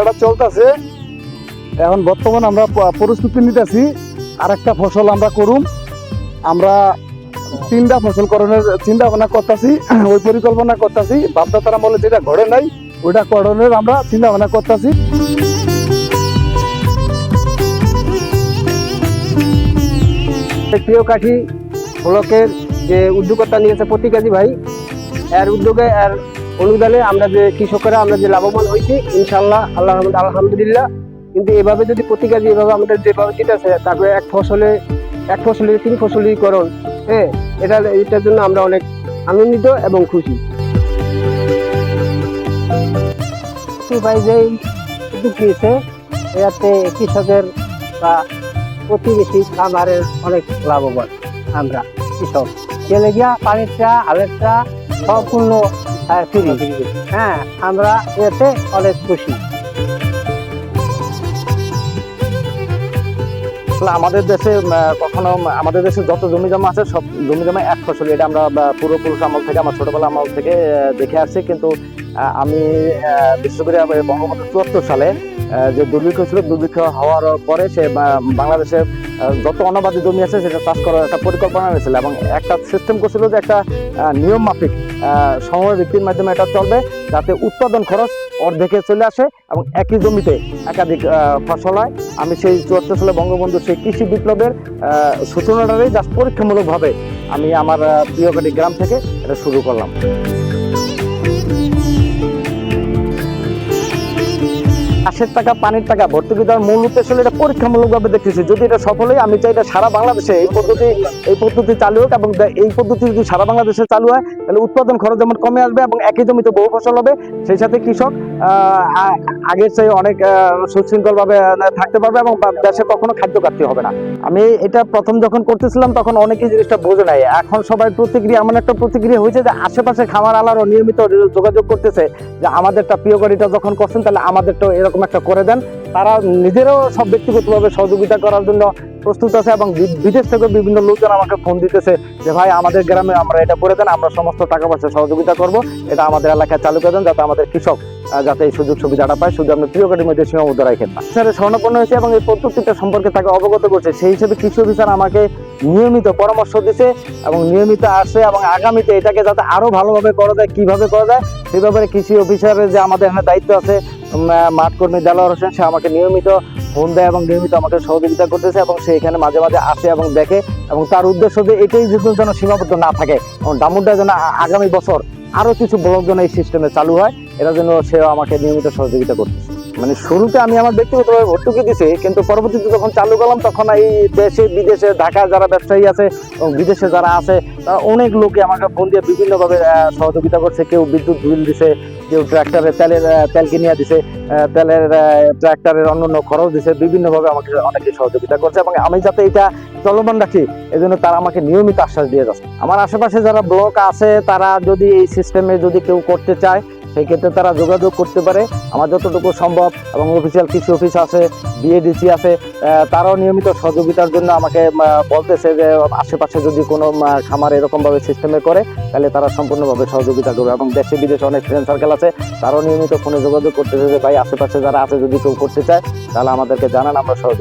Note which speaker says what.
Speaker 1: কাটা চলতেছে। এখন বর্তমান আমরা প্রস্তুতি নিতেছি। আর একটা ফসল আমরা করুম। আমরা তিনটা ফসল করণের চিন্তা ভাবনা করতেছি, ওই পরিকল্পনা করতেছি। বাপদাতারা বলে যেটা ঘরে নাই, ওইটা করণের আমরা চিন্তা ভাবনা করতেছি।
Speaker 2: প্রিয় কাঠি ব্লকের যে উদ্যোগতা নিয়েছে প্রতিকাজী ভাই, এর উদ্যোগে এর অনুদানে আমরা যে কৃষকেরা, আমরা যে লাভবান হয়েছি ইনশাল্লাহ আল্লাহ আলহামদুলিল্লাহ। কিন্তু এভাবে যদি প্রতিকাজী এভাবে আমাদের যেভাবে দিতেছে তারপরে এক ফসলে, এক ফসলের তিন ফসলীকরণ হ্যাঁ এটা, এটার জন্য আমরা অনেক আনন্দিত এবং খুশি। ভাই, যেই নিয়েছে এতে কৃষকের বা প্রতিবেশী খামারের অনেক লাভবান আমরা কৃষক। চলে গিয়া পানিরটা হালেরটা সম্পূর্ণ ফ্রি। হ্যাঁ আমরা এতে অনেক খুশি।
Speaker 3: আমাদের দেশে কখনো, আমাদের দেশে যত জমি জমা আছে, সব জমি জমা এক ফসল। এটা আমরা পূর্বপুরুষ আমল থেকে, আমার ছোটবেলা আমল থেকে দেখে আসছি। কিন্তু আমি বিশেষ করে বঙ্গবন্ধু চুয়াত্তর সালে যে দুর্ভিক্ষ ছিল, দুর্ভিক্ষ হওয়ার পরে সে বাংলাদেশে যত অনাবাদী জমি আছে, সেটা চাষ করার একটা পরিকল্পনা হয়েছিল এবং একটা সিস্টেম করছিল যে একটা নিয়ম মাফিক সময় ভিত্তির মাধ্যমে এটা চলবে, যাতে উৎপাদন খরচ অর্ধেকে চলে আসে এবং একই জমিতে একাধিক ফসল হয়। আমি সেই চুয়াত্তর সালে বঙ্গবন্ধু সেই কৃষি বিপ্লবের সূচনাটারই জাস্ট পরীক্ষামূলকভাবে আমি আমার প্রিয় গ্রাম থেকে এটা শুরু করলাম। চাষের টাকা, পানির টাকা, ভর্তুকি দেওয়ার মূল উদ্দেশ্য হলো এটা পরীক্ষামূলকভাবে দেখতেছি। যদি এটা সফল হয়, আমি চাই এটা সারা বাংলাদেশে এই পদ্ধতি এই পদ্ধতি চালু হোক এবং এই পদ্ধতি যদি সারা বাংলাদেশে চালু হয়, তাহলে উৎপাদন খরচ যেমন কমে আসবে এবং একই জমিতে বহু ফসল হবে, সেই সাথে কৃষক আগের চেয়ে অনেক সুশৃঙ্খল ভাবে থাকতে পারবে এবং দেশে কখনো খাদ্য ঘাটতি হবে না। আমি এটা প্রথম যখন করতেছিলাম, তখন অনেকেই জিনিসটা বোঝে নাই। এখন সবাই প্রতিক্রিয়া, এমন একটা প্রতিক্রিয়া হয়েছে যে আশেপাশে খামার আলারও নিয়মিত যোগাযোগ করতেছে, যে আমাদেরটা প্রিয় গাড়িটা যখন করছেন, তাহলে আমাদেরটা এরকম একটা করে দেন। তারা নিজেরাও সব ব্যক্তিগতভাবে সহযোগিতা করার জন্য প্রস্তুত আছে এবং বিদেশ থেকে বিভিন্ন লোকজন আমাকে ফোন দিতেছে যে, ভাই, আমাদের গ্রামে আমরা এটা করে দেন, আমরা সমস্ত টাকা পয়সা সহযোগিতা করব। এটা আমাদের এলাকায় চালু করে দেন যাতে আমাদের কৃষক যাতে এই সুযোগ সুবিধাটা পায়। শুধু আপনি প্রিয় গাড়ির মধ্যে সীমাবদ্ধ রাখেন স্যার, স্বর্ণপন্ন হয়েছে এবং এই পদ্ধতিটা সম্পর্কে তাকে অবগত করছে। সেই হিসেবে কৃষি অফিসার আমাকে নিয়মিত পরামর্শ দিছে এবং নিয়মিত আসছে এবং আগামীতে এটাকে যাতে আরও ভালোভাবে করা যায়, কীভাবে করা যায়, সেই ব্যাপারে কৃষি অফিসারের যে আমাদের এখানে দায়িত্ব আছে মাঠ কর্মী দেলোয়ার হোসেন, সে আমাকে নিয়মিত ফোন দেয় এবং নিয়মিত আমাকে সহযোগিতা করতেছে এবং সে এখানে মাঝে মাঝে আসে এবং দেখে এবং তার উদ্দেশ্য যে এটাই যেন যেন সীমাবদ্ধ না থাকে এবং ডামুরটা যেন আগামী বছর আরও কিছু ব্লক যেন এই সিস্টেমে চালু হয় এটার জন্য সেও আমাকে নিয়মিত সহযোগিতা করতেছে। মানে শুরুতে আমি আমার ব্যক্তিগতভাবে ভর্তুকি দিছি, কিন্তু পরবর্তীতে যখন চালু করলাম, তখন এই দেশে, বিদেশে ঢাকা যারা ব্যবসায়ী আছে এবং বিদেশে যারা আছে, তারা অনেক লোকে আমাকে ফোন দিয়ে বিভিন্নভাবে সহযোগিতা করছে। কেউ বিদ্যুৎ বিল দিছে কেউ ট্র্যাক্টরে তেলের তেল কিনিয়া দিছে তেলের ট্র্যাক্টরের অন্য খরচ দিছে, বিভিন্নভাবে আমাকে অনেকে সহযোগিতা করছে এবং আমি যাতে এটা চলমান রাখি এই জন্য তারা আমাকে নিয়মিত আশ্বাস দিয়ে যাচ্ছে। আমার আশেপাশে যারা ব্লক আছে, তারা যদি এই সিস্টেমে যদি কেউ করতে চায় সেই ক্ষেত্রে তারা যোগাযোগ করতে পারে। আমার যতটুকু সম্ভব এবং অফিসিয়াল কৃষি অফিস আছে বিএডিসি আছে তারাও নিয়মিত সহযোগিতার জন্য আমাকে বলতেছে যে আশেপাশে যদি কোনো খামার এরকম ভাবে সিস্টেমে করে, তাহলে তারা সম্পূর্ণভাবে সহযোগিতা করবে এবং দেশে বিদেশে অনেক ফ্রেন্ড সার্কেল আছে, তারাও নিয়মিত ফোনে যোগাযোগ করতেছে যে, ভাই, আশেপাশে যারা আছে, যদি কেউ করতে চায়, তাহলে আমাদেরকে জানান, আমরা সহযোগিতা